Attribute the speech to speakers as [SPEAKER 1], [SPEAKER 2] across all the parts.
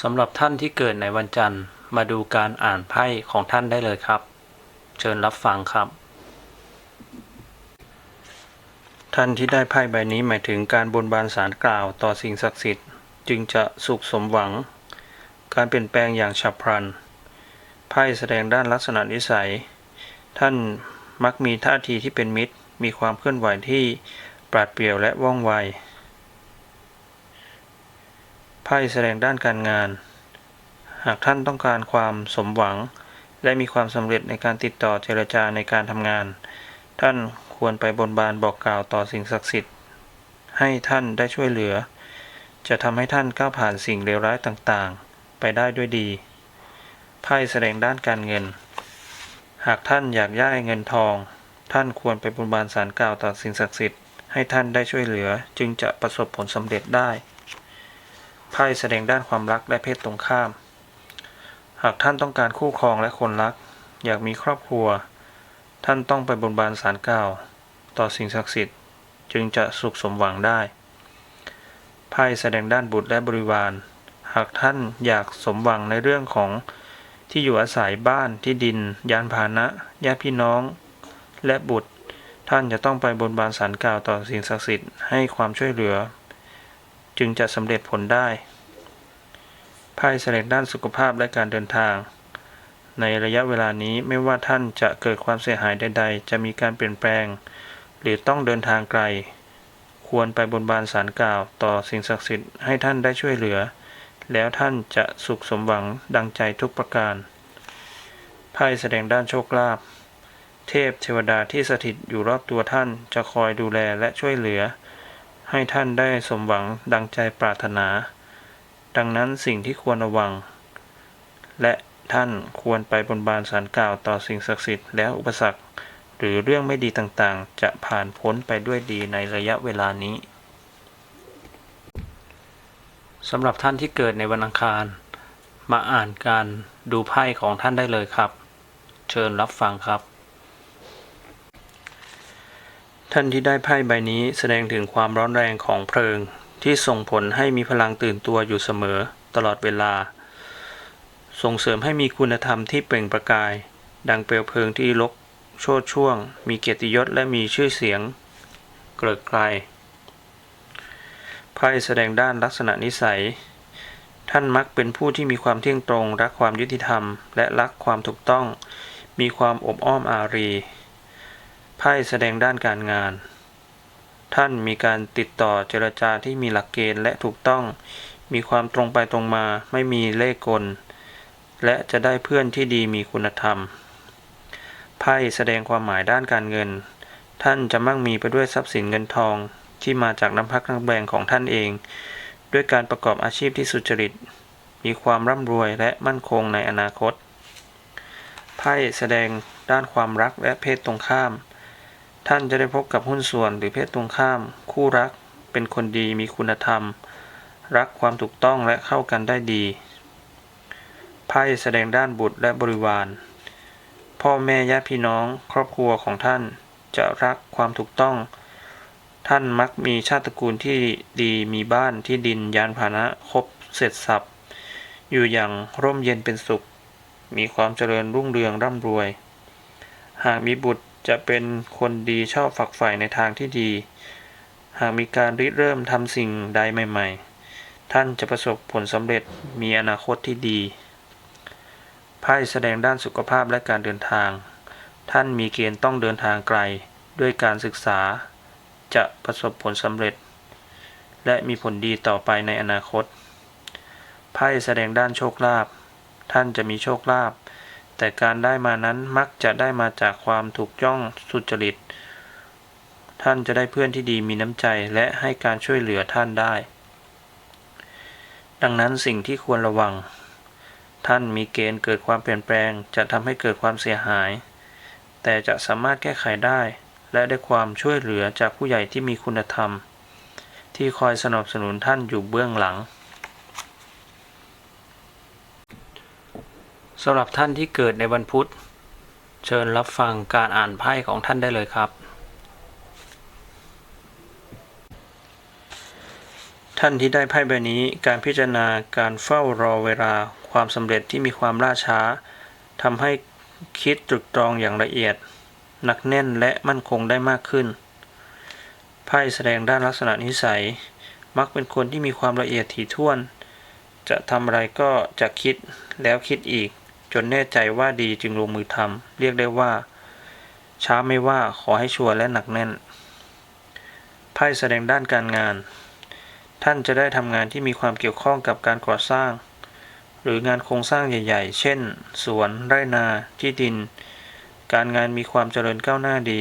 [SPEAKER 1] สำหรับท่านที่เกิดในวันจันทร์ มาดูการอ่านไพ่ของท่านได้เลยครับ เชิญรับฟังครับ ท่านที่ได้ไพ่ใบนี้หมายถึงการบนบานสารกล่าวต่อสิ่งศักดิ์สิทธิ์ จึงจะสุขสมหวัง การเปลี่ยนแปลงอย่างฉับพลัน ไพ่แสดงด้านลักษณะนิสัย ท่านมักมีท่าทีที่เป็นมิตร มีความเคลื่อนไหวที่ปราดเปรียวและว่องไว พ่แสดงด้านการงาน หากท่านต้องการความสมหวัง และมีความสำเร็จในการติดต่อเจรจาในการทำงาน ท่านควรไปบนบานบอกกล่าวต่อสิ่งศักดิ์สิทธิ์ ให้ท่านได้ช่วยเหลือ จะทำให้ท่านก้าวผ่านสิ่งเลวร้ายต่างๆ ไปได้ด้วยดีไพ่แสดงด้านการเงิน หากท่านอยากย้ายเงินทอง ท่านควรไปบนบานสารกล่าวต่อสิ่งศักดิ์สิทธิ์ให้ท่านได้ช่วยเหลือจึงจะประสบผลสำเร็จได้ ไพ่แสดงด้านความรักและเพศตรงข้าม หากท่านต้องการคู่ครองและคนรัก อยากมีครอบครัว ท่านต้องไปบนบานสารกล่าว ต่อสิ่งศักดิ์สิทธิ์ จึงจะสุขสมหวังได้ ไพ่แสดงด้านบุตรและบริวาร หากท่านอยากสมหวังในเรื่องของที่อยู่อาศัยบ้านที่ดิน ยานพาหนะญาติพี่น้อง และบุตร ท่านจะต้องไปบนบานสารกล่าวต่อสิ่งศักดิ์สิทธิ์ให้ความช่วยเหลือ จึงจะสำเร็จผลได้ ไพ่แสดงด้านสุขภาพและการเดินทาง ในระยะเวลานี้ไม่ว่าท่านจะเกิดความเสียหายใด ๆ จะมีการเปลี่ยนแปลง หรือต้องเดินทางไกล ควรไปบนบานสารกล่าวต่อสิ่งศักดิ์สิทธิ์ให้ท่านได้ช่วยเหลือ แล้วท่านจะสุขสมหวังดังใจทุกประการไพ่แสดงด้านโชคลาภเทพเทวดาที่สถิตอยู่รอบตัวท่านจะคอยดูแลและช่วยเหลือ ให้ท่านได้สมหวังดังใจปรารถนา ดังนั้นสิ่งที่ควรระวัง และท่านควรไปบนบานสารกล่าวต่อสิ่งศักดิ์สิทธิ์แล้วอุปสรรค หรือเรื่องไม่ดีต่างๆ จะผ่านพ้นไปด้วยดีในระยะเวลานี้สำหรับท่านที่เกิดในวันอังคาร มาอ่านการดูไพ่ของท่านได้เลยครับ เชิญรับฟังครับ ท่านที่ได้ไพ่ใบนี้แสดงถึงความร้อนแรงของเพลิง ที่ส่งผลให้มีพลังตื่นตัวอยู่เสมอตลอดเวลา ส่งเสริมให้มีคุณธรรมที่เปล่งประกาย ดังเปลวเพลิงที่ลก โชดช่วง มีเกียรติยศและมีชื่อเสียง เกริกไกรไพ่แสดงด้านลักษณะนิสัย ท่านมักเป็นผู้ที่มีความเที่ยงตรง รักความยุติธรรม และรักความถูกต้อง มีความอบอ้อมอารี ไพ่แสดงด้านการงาน ท่านมีการติดต่อเจรจาที่มีหลักเกณฑ์และถูกต้อง มีความตรงไปตรงมาไม่มีเล่ห์กล และจะได้เพื่อนที่ดีมีคุณธรรม ไพ่แสดงความหมายด้านการเงิน ท่านจะมั่งมีไปด้วยทรัพย์สินเงินทองที่มาจากน้ำพักน้ำแรงของท่านเอง ด้วยการประกอบอาชีพที่สุจริต มีความร่ำรวยและมั่นคงในอนาคต ไพ่แสดงด้านความรักและเพศตรงข้าม ท่านจะได้พบกับหุ้นส่วนหรือเพศตรงข้าม คู่รัก เป็นคนดีมีคุณธรรม รักความถูกต้องและเข้ากันได้ดีไพ่แสดงด้านบุตรและบริวาร พ่อแม่ญาติพี่น้อง ครอบครัวของท่านจะรักความถูกต้อง ท่านมักมีชาติตระกูลที่ดีมีบ้านที่ดินยานพาหนะครบเสร็จสับอยู่อย่างร่มเย็นเป็นสุข มีความเจริญรุ่งเรืองร่ำรวย หากมีบุตร จะเป็นคนดีชอบฝักใฝ่ในทางที่ดี หากมีการริเริ่มทำสิ่งใดใหม่ ๆ ท่านจะประสบผลสำเร็จมีอนาคตที่ดีไพ่แสดงด้านสุขภาพและการเดินทาง ท่านมีเกณฑ์ต้องเดินทางไกลด้วยการศึกษา จะประสบผลสำเร็จ และมีผลดีต่อไปในอนาคตไพ่แสดงด้านโชคลาภท่านจะมีโชคลาภ แต่การได้มานั้นมักจะได้มาจากความถูกจ้องสุจริต ท่านจะได้เพื่อนที่ดีมีน้ำใจและให้การช่วยเหลือท่านได้ ดังนั้นสิ่งที่ควรระวัง ท่านมีเกณฑ์เกิดความเปลี่ยนแปลง จะทำให้เกิดความเสียหาย แต่จะสามารถแก้ไขได้ และได้ความช่วยเหลือจากผู้ใหญ่ที่มีคุณธรรม ที่คอยสนับสนุนท่านอยู่เบื้องหลัง สำหรับท่านที่เกิดในวันพุธ เชิญรับฟังการอ่านไพ่ของท่านได้เลยครับ ท่านที่ได้ไพ่ใบนี้การพิจารณาการเฝ้ารอเวลาความสำเร็จที่มีความล่าช้าทำให้คิดตรึกตรองอย่างละเอียดหนักแน่นและมั่นคงได้มากขึ้น ไพ่แสดงด้านลักษณะนิสัย มักเป็นคนที่มีความละเอียดถี่ถ้วน จะทำอะไรก็จะคิดแล้วคิดอีก จนแน่ใจว่าดีจึงลงมือทำเรียกได้ว่า ช้าไม่ว่าขอให้ชัวร์และหนักแน่น ไพ่แสดงด้านการงาน ท่านจะได้ทำงานที่มีความเกี่ยวข้องกับการก่อสร้าง หรืองานโครงสร้างใหญ่ ๆ เช่น สวน ไร่นา ที่ดิน การงานมีความเจริญก้าวหน้าดี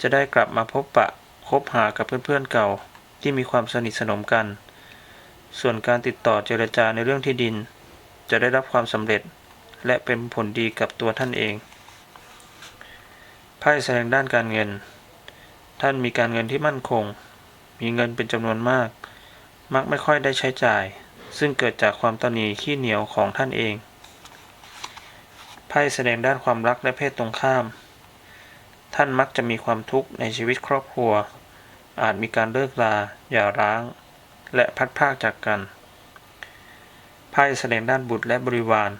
[SPEAKER 1] จะได้กลับมาพบปะคบหากับเพื่อนๆเก่าที่มีความสนิทสนมกัน ส่วนการติดต่อเจรจาในเรื่องที่ดิน จะได้รับความสำเร็จ และเป็นผลดีกับตัวท่านเอง ไพ่แสดงด้านการเงิน ท่านมีการเงินที่มั่นคง มีเงินเป็นจำนวนมาก มักไม่ค่อยได้ใช้จ่าย ซึ่งเกิดจากความตนีขี้เหนียวของท่านเอง ไพ่แสดงด้านความรักและเพศตรงข้าม ท่านมักจะมีความทุกข์ในชีวิตครอบครัว อาจมีการเลิกลาหย่าร้าง และพัดพากจากกันไพ่แสดงด้านบุตรและบริวาร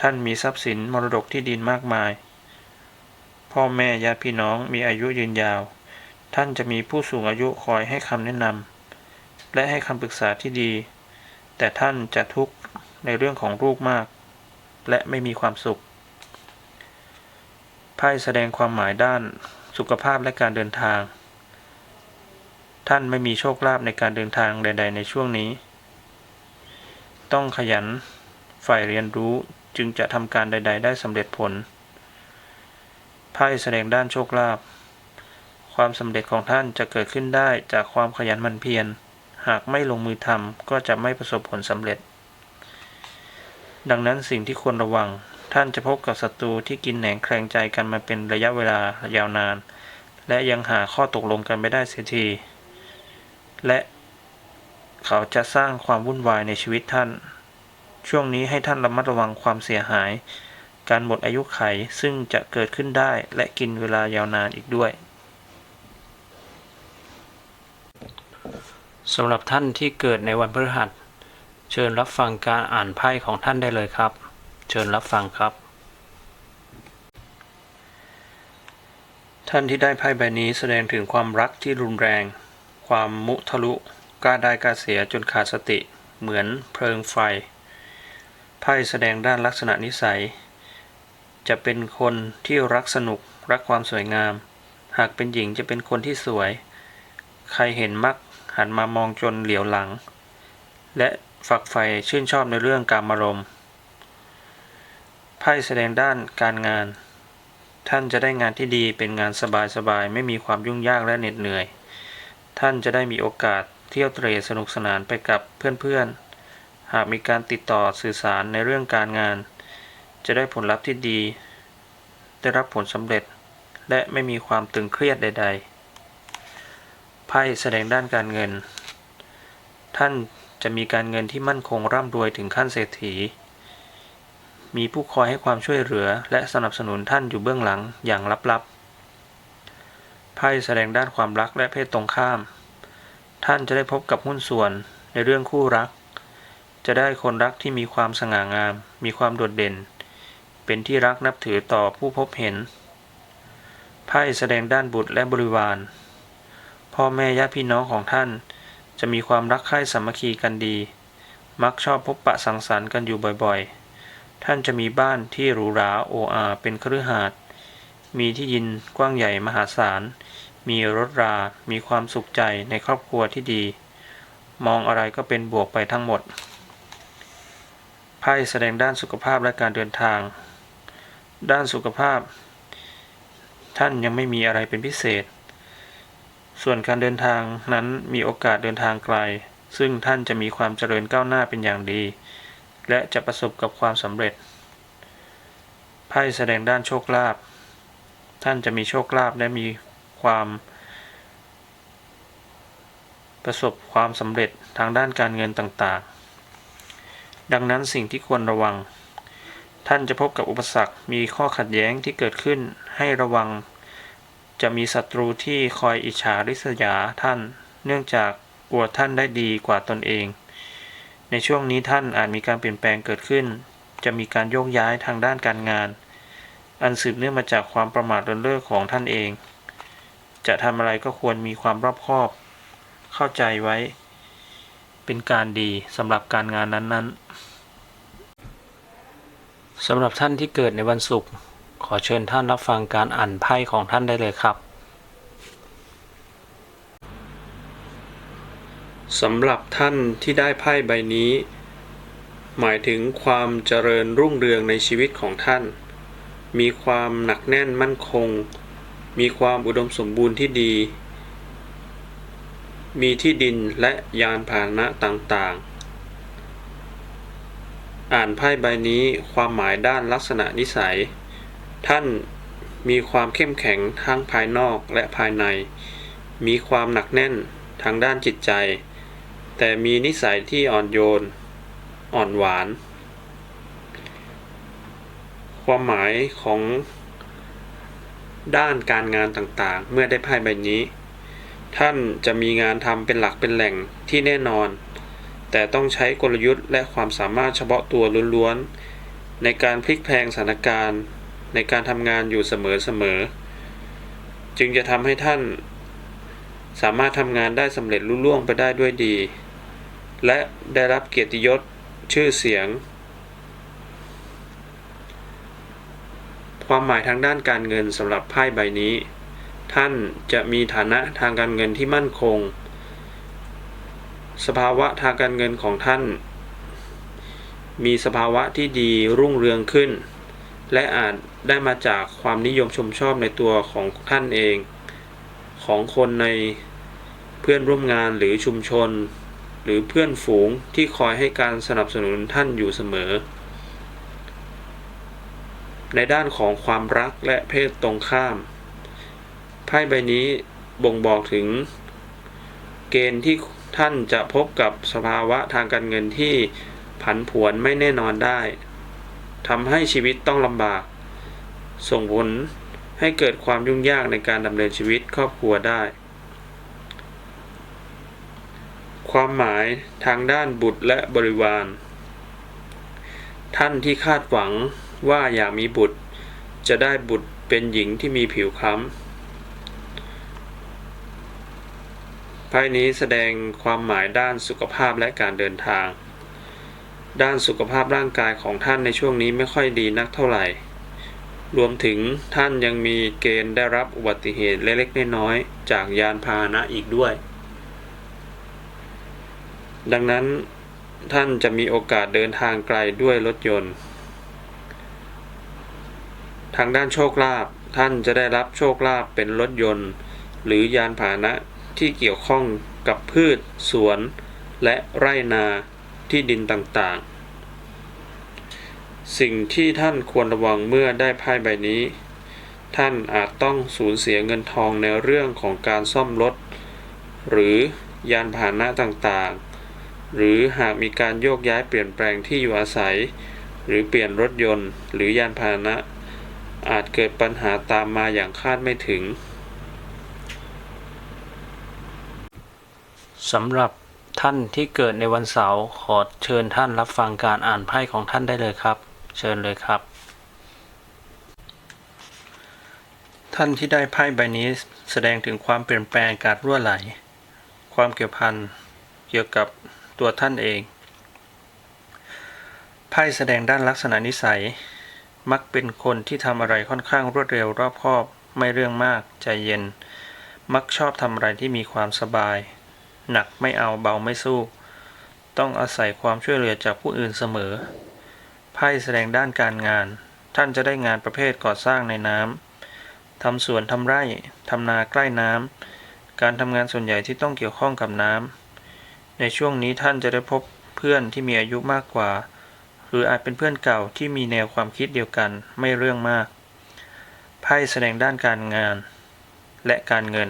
[SPEAKER 1] ท่านมีทรัพย์สินมรดกที่ดินมากมาย พ่อแม่ญาติพี่น้องมีอายุยืนยาว ท่านจะมีผู้สูงอายุคอยให้คำแนะนำและให้คำปรึกษาที่ดี แต่ท่านจะทุกข์ในเรื่องของลูกมาก และไม่มีความสุขไพ่แสดงความหมายด้านสุขภาพและการเดินทาง ท่านไม่มีโชคลาภในการเดินทางใด ๆ ในช่วงนี้ ต้องขยันใฝ่เรียนรู้ จึงจะทำการใด ๆ ได้สำเร็จผลไพ่แสดงด้านโชคลาภความสำเร็จของท่านจะเกิดขึ้นได้จากความขยันหมั่นเพียร หากไม่ลงมือทำก็จะไม่ประสบผลสำเร็จ ดังนั้นสิ่งที่ควรระวัง ท่านจะพบกับศัตรูที่กินแหนงแคลงใจกันมาเป็นระยะเวลายาวนาน และยังหาข้อตกลงกันไม่ได้เสียที และเขาจะสร้างความวุ่นวายในชีวิตท่าน ช่วงนี้ให้ท่านระมัดระวังความเสียหาย การหมดอายุไขซึ่งจะเกิดขึ้นได้และกินเวลายาวนานอีกด้วยสำหรับท่านที่เกิดในวันพฤหัส เชิญรับฟังการอ่านไพ่ของท่านได้เลยครับ เชิญรับฟังครับ ท่านที่ได้ไพ่ใบนี้แสดงถึงความรักที่รุนแรง ความมุทะลุกล้าได้กล้าเสียจนขาดสติ เหมือนเพลิงไฟ ไพ่แสดงด้านลักษณะนิสัย จะเป็นคนที่รักสนุก รักความสวยงาม หากเป็นหญิงจะเป็นคนที่สวย ใครเห็นมักหันมามองจนเหลียวหลัง และฝักใฝ่ชื่นชอบในเรื่องการมารมณ์ไพ่แสดงด้านการงาน ท่านจะได้งานที่ดีเป็นงานสบายๆไม่มีความยุ่งยากและเหน็ดเหนื่อย ท่านจะได้มีโอกาสเที่ยวเตร่สนุกสนานไปกับเพื่อนๆ หากมีการติดต่อสื่อสารในเรื่องการงาน จะได้ผลลัพธ์ที่ดี ได้รับผลสำเร็จ และไม่มีความตึงเครียดใด ๆ ไพ่แสดงด้านการเงิน ท่านจะมีการเงินที่มั่นคงร่ำรวยถึงขั้นเศรษฐี มีผู้คอยให้ความช่วยเหลือ และสนับสนุนท่านอยู่เบื้องหลังอย่างลับๆ ไพ่แสดงด้านความรักและเพศตรงข้าม ท่านจะได้พบกับหุ้นส่วนในเรื่องคู่รัก จะได้คนรักที่มีความสง่างาม มีความโดดเด่น เป็นที่รักนับถือต่อผู้พบเห็น ไพ่แสดงด้านบุตรและบริวาร พ่อแม่ญาติพี่น้องของท่าน จะมีความรักใคร่สามัคคีกันดี มักชอบพบปะสังสรรค์กันอยู่บ่อยๆ ท่านจะมีบ้านที่หรูหราโออาเป็นคฤหาสน์มีที่ยินกว้างใหญ่มหาศาล มีรถรา มีความสุขใจในครอบครัวที่ดี มองอะไรก็เป็นบวกไปทั้งหมด พ่แสดงด้านสุขภาพและการเดินทาง ด้านสุขภาพ ท่านยังไม่มีอะไรเป็นพิเศษ ส่วนการเดินทางนั้นมีโอกาสเดินทางไกล ซึ่งท่านจะมีความเจริญก้าวหน้าเป็นอย่างดี และจะประสบกับความสำเร็จไพ่แสดงด้านโชคลาภท่านจะมีโชคลาภและมีความ ประสบความสำเร็จทางด้านการเงินต่างๆ ดังนั้นสิ่งที่ควรระวัง ท่านจะพบกับอุปสรรค มีข้อขัดแย้งที่เกิดขึ้นให้ระวัง จะมีศัตรูที่คอยอิจฉาริษยาท่าน เนื่องจากกลัวท่านได้ดีกว่าตนเอง ในช่วงนี้ท่านอาจมีการเปลี่ยนแปลงเกิดขึ้น จะมีการโยกย้ายทางด้านการงาน อันสืบเนื่องมาจากความประมาทเลินเล่อของท่านเอง จะทำอะไรก็ควรมีความรอบคอบ เข้าใจไว้ เป็นการดีสำหรับการงานนั้นๆ สำหรับท่านที่เกิดในวันศุกร์ขอเชิญท่านรับฟังการอ่านไพ่ของท่านได้เลยครับสำหรับท่านที่ได้ไพ่ใบนี้ หมายถึงความเจริญรุ่งเรืองในชีวิตของท่าน มีความหนักแน่นมั่นคง มีความอุดมสมบูรณ์ที่ดี มีที่ดินและยานพาหนะต่างๆ อ่านไพ่ใบนี้ความหมายด้านลักษณะนิสัย ท่านมีความเข้มแข็งทั้งภายนอกและภายใน มีความหนักแน่นทางด้านจิตใจ แต่มีนิสัยที่อ่อนโยน อ่อนหวาน ความหมายของด้านการงานต่างๆ เมื่อได้ไพ่ใบนี้ ท่านจะมีงานทำเป็นหลักเป็นแหล่งที่แน่นอน แต่ต้องใช้กลยุทธ์และความสามารถเฉพาะตัวล้วนๆ ในการพลิกแพลงสถานการณ์ ในการทำงานอยู่เสมอๆ จึงจะทำให้ท่าน สามารถทำงานได้สำเร็จลุล่วงไปได้ด้วยดี และได้รับเกียรติยศชื่อเสียง ความหมายทางด้านการเงินสำหรับไพ่ใบนี้ ท่านจะมีฐานะทางการเงินที่มั่นคง สภาวะทางการเงินของท่าน มีสภาวะที่ดีรุ่งเรืองขึ้น และอาจได้มาจากความนิยมชมชอบในตัวของท่านเอง ของคนในเพื่อนร่วมงานหรือชุมชน หรือเพื่อนฝูงที่คอยให้การสนับสนุนท่านอยู่เสมอ ในด้านของความรักและเพศตรงข้าม ไพ่ใบนี้บ่งบอกถึงเกณฑ์ที่ ท่านจะพบกับสภาวะทางการเงินที่ผันผวนไม่แน่นอนได้ทำให้ชีวิตต้องลำบาก ส่งผลให้เกิดความยุ่งยากในการดำเนินชีวิตครอบครัวได้ ความหมายทางด้านบุตรและบริวาร ท่านที่คาดหวังว่าอยากมีบุตร จะได้บุตรเป็นหญิงที่มีผิวคล้ำ ไพ่นี้แสดงความหมายด้านสุขภาพและการเดินทาง ด้านสุขภาพร่างกายของท่านในช่วงนี้ไม่ค่อยดีนักเท่าไหร่ รวมถึงท่านยังมีเกณฑ์ได้รับอุบัติเหตุเล็กๆน้อยๆจากยานพาหนะอีกด้วย ดังนั้นท่านจะมีโอกาสเดินทางไกลด้วยรถยนต์ ทางด้านโชคลาภท่านจะได้รับโชคลาภเป็นรถยนต์ หรือยานพาหนะ ที่เกี่ยวข้องกับพืช สวน และไร่นาที่ดินต่างๆ สิ่งที่ท่านควรระวังเมื่อได้ไพ่ใบนี้ ท่านอาจต้องสูญเสียเงินทองในเรื่องของการซ่อมรถ หรือยานพาหนะต่างๆ หรือหากมีการโยกย้ายเปลี่ยนแปลงที่อยู่อาศัย หรือเปลี่ยนรถยนต์ หรือยานพาหนะ อาจเกิดปัญหาตามมาอย่างคาดไม่ถึง สำหรับท่านที่เกิดในวันเสาร์ขอเชิญท่านรับฟังการอ่านไพ่ของท่านได้เลยครับ เชิญเลยครับ ท่านที่ได้ไพ่ใบนี้แสดงถึงความเปลี่ยนแปลงการรั่วไหล ความเกี่ยวพันเกี่ยวกับตัวท่านเอง ไพ่แสดงด้านลักษณะนิสัย มักเป็นคนที่ทำอะไรค่อนข้างรวดเร็วรอบคอบ ไม่เรื่องมากใจเย็น มักชอบทำอะไรที่มีความสบาย หนักไม่เอาเบาไม่สู้ ต้องอาศัยความช่วยเหลือจากผู้อื่นเสมอ ไพ่แสดงด้านการงาน ท่านจะได้งานประเภทก่อสร้างในน้ำทำสวนทำไร่ทำนาใกล้น้ำการทำงานส่วนใหญ่ที่ต้องเกี่ยวข้องกับน้ำในช่วงนี้ท่านจะได้พบเพื่อนที่มีอายุมากกว่า หรืออาจเป็นเพื่อนเก่าที่มีแนวความคิดเดียวกันไม่เรื่องมากไพ่แสดงด้านการงาน และการเงิน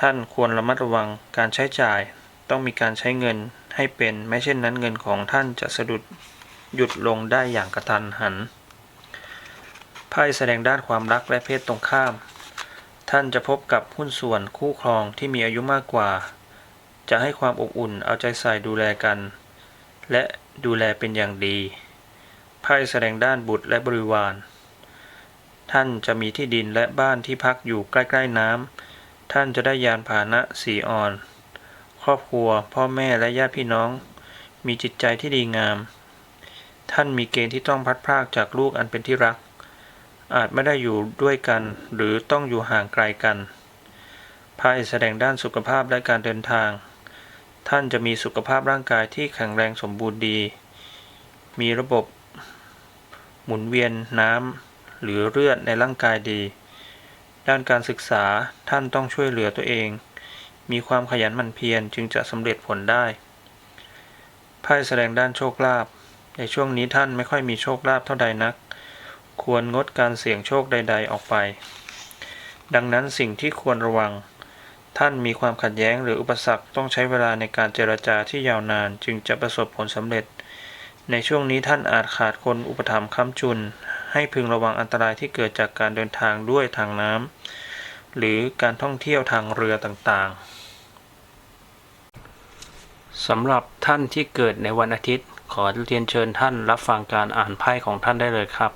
[SPEAKER 1] ท่านควรระมัดระวังการใช้จ่าย ต้องมีการใช้เงินให้เป็นไม่เช่นนั้นเงินของท่านจะสะดุดหยุดลงได้อย่างกระทันหันไพ่แสดงด้านความรักและเพศตรงข้าม ท่านจะพบกับหุ้นส่วนคู่ครองที่มีอายุมากกว่า จะให้ความอบอุ่นเอาใจใส่ดูแลกัน และดูแลเป็นอย่างดีไพ่แสดงด้านบุตรและบริวาร ท่านจะมีที่ดินและบ้านที่พักอยู่ใกล้ ๆน้ำ ท่านจะได้ยานพาหนะสีอ่อน ครอบครัว พ่อแม่และญาติพี่น้อง มีจิตใจที่ดีงาม ท่านมีเกณฑ์ที่ต้องพัดพรากจากลูกอันเป็นที่รัก อาจไม่ได้อยู่ด้วยกัน หรือต้องอยู่ห่างไกลกันไพ่แสดงด้านสุขภาพและการเดินทาง ท่านจะมีสุขภาพร่างกายที่แข็งแรงสมบูรณ์ดี มีระบบหมุนเวียนน้ำหรือเลือดในร่างกายดี ด้านการศึกษาท่านต้องช่วยเหลือตัวเอง มีความขยันหมั่นเพียรจึงจะสำเร็จผลได้ไพ่แสดงด้านโชคลาภในช่วงนี้ท่านไม่ค่อยมีโชคลาภเท่าใดนัก ควรงดการเสี่ยงโชคใด ๆ ออกไป ดังนั้นสิ่งที่ควรระวัง ท่านมีความขัดแย้งหรืออุปสรรคต้องใช้เวลาในการเจรจาที่ยาวนานจึงจะประสบผลสำเร็จ ในช่วงนี้ท่านอาจขาดคนอุปถัมภ์ค้ำจุน ให้พึงระวังอันตรายที่เกิดจากการเดินทางด้วยทางน้ำหรือการท่องเที่ยวทางเรือต่างๆสำหรับท่านที่เกิดในวันอาทิตย์ ขอเรียนเชิญท่านรับฟังการอ่านไพ่ของท่านได้เลยครับ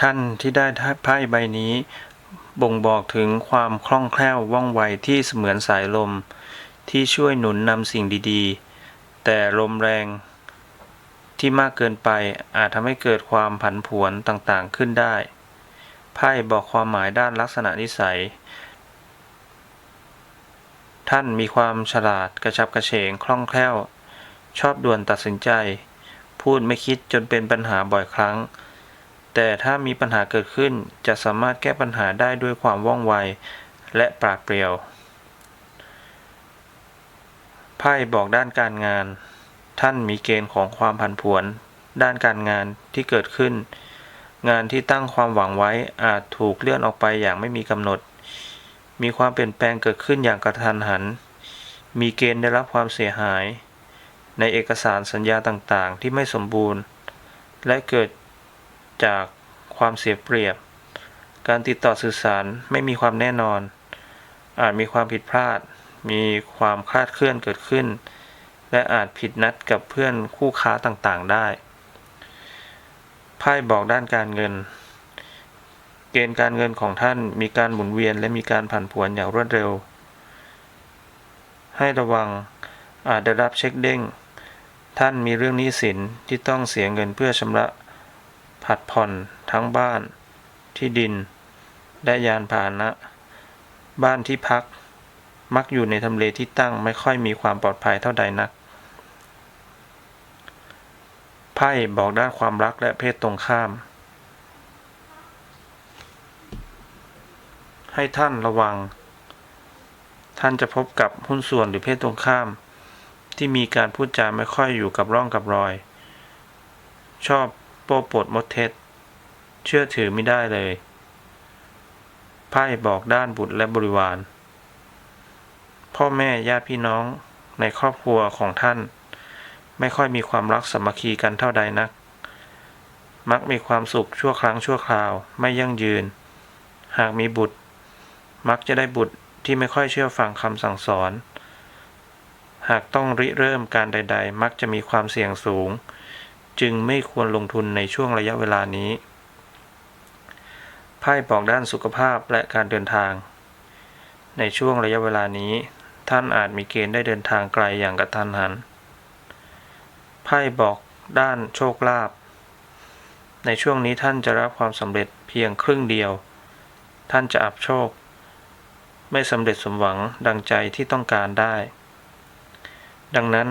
[SPEAKER 1] ท่านที่ได้ไพ่ใบนี้บ่งบอกถึงความคล่องแคล่วว่องไวที่เสมือนสายลม ที่ช่วยหนุนนำสิ่งดีๆ แต่ลมแรง ที่มากเกินไปอาจทำให้เกิดความผันผวนต่างๆขึ้นได้ ไพ่บอกความหมายด้านลักษณะนิสัย ท่านมีความฉลาดกระชับกระเฉงคล่องแคล่ว ชอบด่วนตัดสินใจ พูดไม่คิดจนเป็นปัญหาบ่อยครั้ง แต่ถ้ามีปัญหาเกิดขึ้นจะสามารถแก้ปัญหาได้ด้วยความว่องไว และปราดเปรียว ไพ่บอกด้านการงาน ท่านมีเกณฑ์ของความผันผวน ด้านการงานที่เกิดขึ้น งานที่ตั้งความหวังไว้อาจถูกเลื่อนออกไปอย่างไม่มีกำหนด มีความเปลี่ยนแปลงเกิดขึ้นอย่างกระทันหัน มีเกณฑ์ได้รับความเสียหาย ในเอกสารสัญญาต่างๆ ที่ไม่สมบูรณ์ และเกิดจากความเสียเปรียบ การติดต่อสื่อสารไม่มีความแน่นอน อาจมีความผิดพลาด มีความคลาดเคลื่อนเกิดขึ้น และอาจผิดนัดกับเพื่อนคู่ค้าต่างๆได้ ไพ่บอกด้านการเงิน เกณฑ์การเงินของท่านมีการหมุนเวียนและมีการผันผวนอย่างรวดเร็ว ให้ระวังอาจได้รับเช็คเด้ง ท่านมีเรื่องหนี้สินที่ต้องเสียเงินเพื่อชำระผัดผ่อนทั้งบ้าน ที่ดิน และยานพาหนะ บ้านที่พัก มักอยู่ในทำเลที่ตั้งไม่ค่อยมีความปลอดภัยเท่าใดนัก ไพ่บอกด้านความรักและเพศตรงข้าม ให้ท่านระวัง ท่านจะพบกับหุ้นส่วนหรือเพศตรงข้าม ที่มีการพูดจาไม่ค่อยอยู่กับร่องกับรอย ชอบโป้ปดมดเท็จ เชื่อถือไม่ได้เลย ไพ่บอกด้านบุตรและบริวาร พ่อแม่ญาติพี่น้องในครอบครัวของท่าน ไม่ค่อยมีความรักสมัคคีกันเท่าใดนัก มักมีความสุขชั่วครั้งชั่วคราว ไม่ยั่งยืน หากมีบุตร มักจะได้บุตรที่ไม่ค่อยเชื่อฟังคำสั่งสอน หากต้องริเริ่มการใด ๆ มักจะมีความเสี่ยงสูง จึงไม่ควรลงทุนในช่วงระยะเวลานี้ ไพ่บอกด้านสุขภาพและการเดินทาง ในช่วงระยะเวลานี้ ท่านอาจมีเกณฑ์ได้เดินทางไกลอย่างกระทันหัน ไพ่บอกด้านโชคลาภในช่วงนี้ท่านจะรับความสำเร็จเพียงครึ่งเดียว ท่านจะอับโชค ไม่สำเร็จสมหวังดังใจที่ต้องการได้ ดังนั้น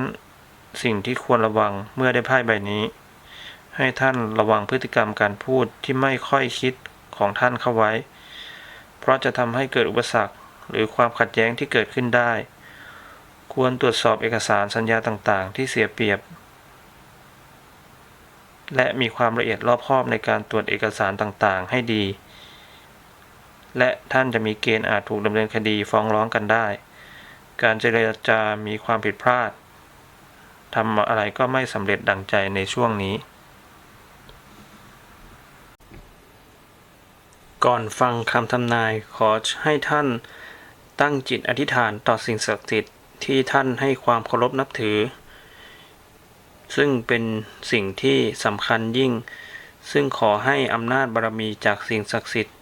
[SPEAKER 1] สิ่งที่ควรระวังเมื่อได้ไพ่ใบนี้ ให้ท่านระวังพฤติกรรมการพูดที่ไม่ค่อยคิดของท่านเข้าไว้ เพราะจะทำให้เกิดอุปสรรคหรือความขัดแย้งที่เกิดขึ้นได้ ควรตรวจสอบเอกสารสัญญาต่างๆ ที่เสียเปรียบ และมีความละเอียดรอบคอบในการตรวจเอกสารต่างๆ ให้ดี และท่านจะมีเกณฑ์อาจถูกดำเนินคดีฟ้องร้องกันได้ การเจรจามีความผิดพลาดทำอะไรก็ไม่สำเร็จดังใจในช่วงนี้ ก่อนฟังคำทำนายขอให้ท่านตั้งจิตอธิษฐานต่อสิ่งศักดิ์สิทธิ์ที่ท่านให้ความเคารพนับถือ ซึ่งเป็นสิ่งที่สำคัญยิ่ง ซึ่งขอให้อำนาจบารมีจากสิ่งศักดิ์สิทธิ์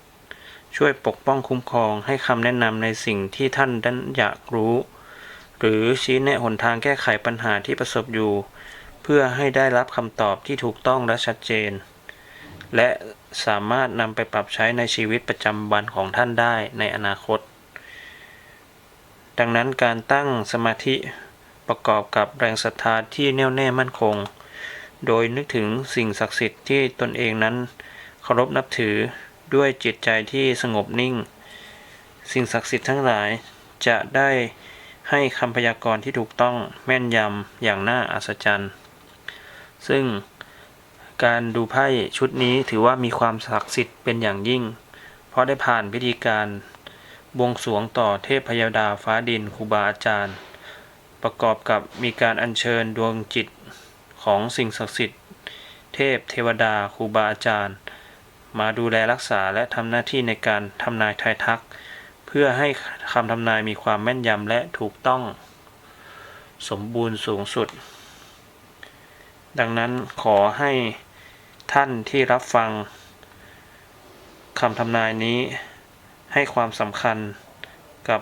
[SPEAKER 1] ช่วยปกป้องคุ้มครองให้คำแนะนำในสิ่งที่ท่านนั้นอยากรู้ หรือชี้แนะหนทางแก้ไขปัญหาที่ประสบอยู่ เพื่อให้ได้รับคำตอบที่ถูกต้องและชัดเจน และสามารถนำไปปรับใช้ในชีวิตประจำวันของท่านได้ในอนาคต ดังนั้นการตั้งสมาธิ ประกอบกับแรงศรัทธาที่แน่วแน่มั่นคง โดยนึกถึงสิ่งศักดิ์สิทธิ์ที่ตนเองนั้นเคารพนับถือด้วยจิตใจที่สงบนิ่ง สิ่งศักดิ์สิทธิ์ทั้งหลายจะได้ให้คำพยากรณ์ที่ถูกต้องแม่นยำอย่างน่าอัศจรรย์ ซึ่งการดูไพ่ชุดนี้ถือว่ามีความศักดิ์สิทธิ์เป็นอย่างยิ่ง เพราะได้ผ่านพิธีการบวงสรวงต่อเทพพยดาฟ้าดินครูบาอาจารย์ ประกอบกับมีการอัญเชิญดวงจิตของสิ่งศักดิ์สิทธิ์ เทพเทวดาครูบาอาจารย์ มาดูแลรักษาและทำหน้าที่ในการทำนายทายทัก เพื่อให้คำทำนายมีความแม่นยำและถูกต้อง สมบูรณ์สูงสุด ดังนั้นขอให้ท่านที่รับฟังคำทำนายนี้ให้ความสำคัญกับ